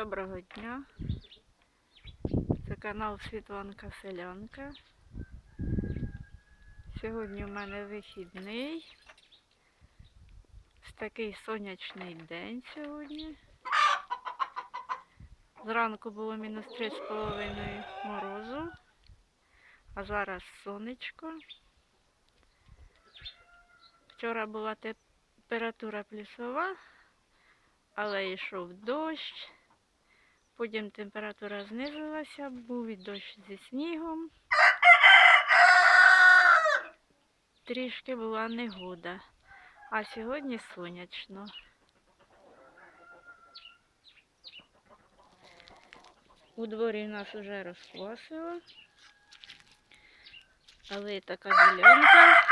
Доброго дня. Це канал Світланка Селянка. Сьогодні у мене вихідний. Такий сонячний день сьогодні. Зранку було мінус 3,5 морозу, а зараз сонечко. Вчора була температура плюсова, але йшов дощ. Потім температура знизилася, був і дощ зі снігом. Трішки була негода. А сьогодні сонячно. У дворі нас вже розквасило. Але така ділянка.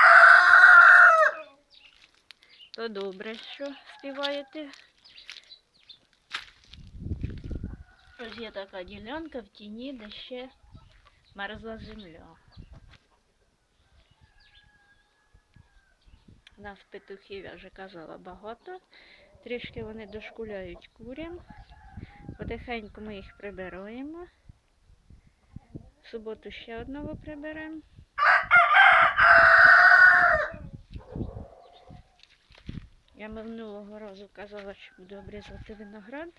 То добре, що співаєте. Ось є така ділянка в тіні, де ще мерзла земля. Нас петухів, я вже казала, багато. Трішки вони дошкуляють курям. Потихеньку ми їх прибираємо. В суботу ще одного приберемо. Я минулого разу казала, що буду обрізати виноград.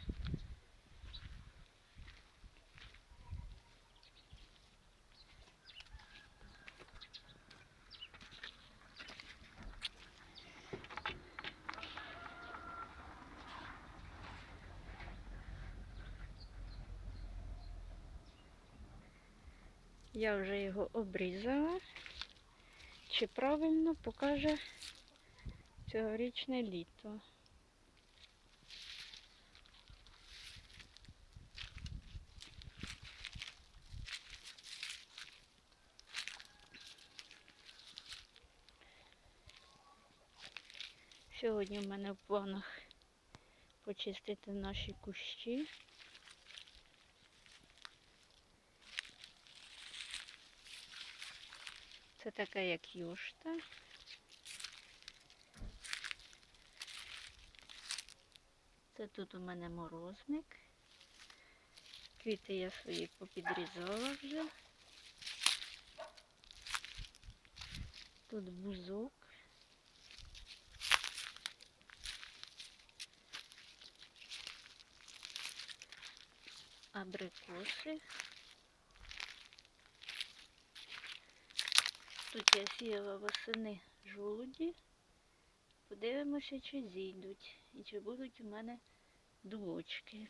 Я вже його обрізала. Чи правильно покаже цьогорічне літо. Сьогодні в мене в планах почистити наші кущі. Це таке як юшта. Це тут у мене морозник. Квіти я свої попідрізала вже. Тут бузок. Абрикоси. Тут я сіяла восени жолуді. Подивимося, чи зійдуть і чи будуть у мене дубочки.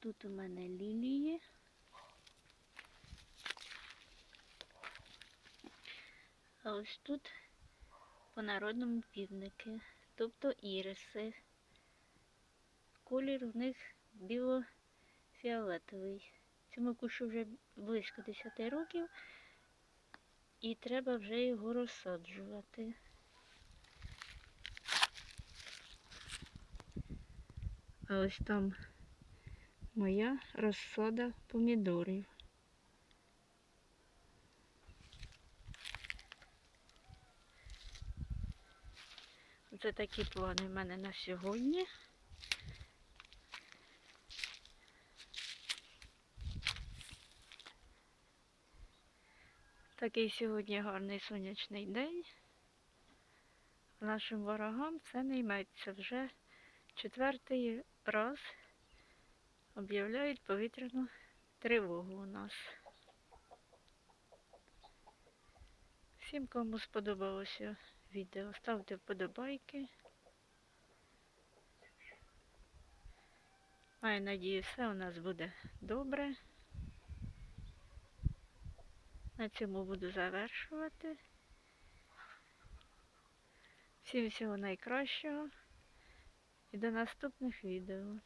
Тут у мене лілії. А ось тут по народному півники, тобто іриси. Колір у них біло-фіолетовий. Цьому кущу вже близько 10 років і треба вже його розсаджувати. А ось там моя розсада помідорів. Це такі плани в мене на сьогодні. Такий сьогодні гарний сонячний день. Нашим ворогам це не йметься вже четвертий раз об'являють повітряну тривогу у нас. Всім, кому сподобалося відео, ставте вподобайки. Маю надію, все у нас буде добре. На цьому буду завершувати. Всім всього найкращого і до наступних відео.